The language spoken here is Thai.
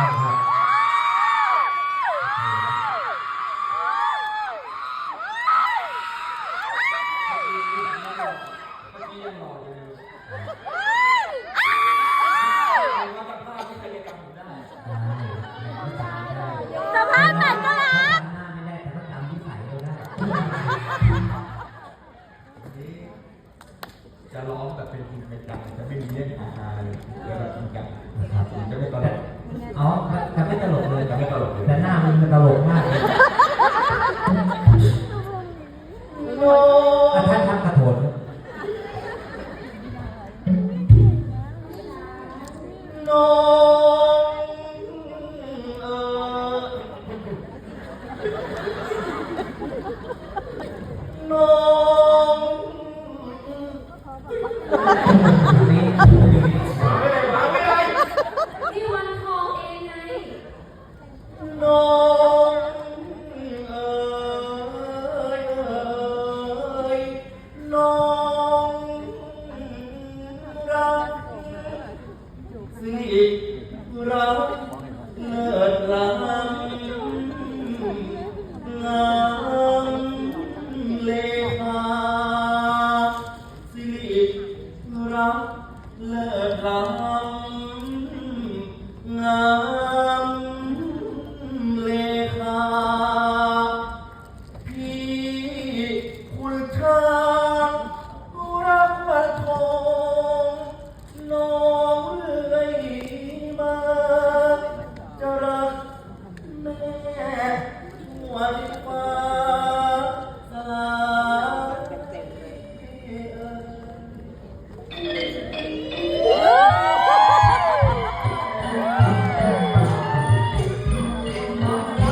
สภาพเหมือนก็รัก จะร้องแบบเป็นจริงเป็นจังจะไม่มีเล่นหาเลยแล้วแบบจริงจัง น้องเอ่อน้องนี่นี่วันทองเองไงน้องเนี่เราเลิศล้ำงามเลขาสิริรักเลิศล้ำงามเลขาพี่คุณเธอ หัวดีกว่า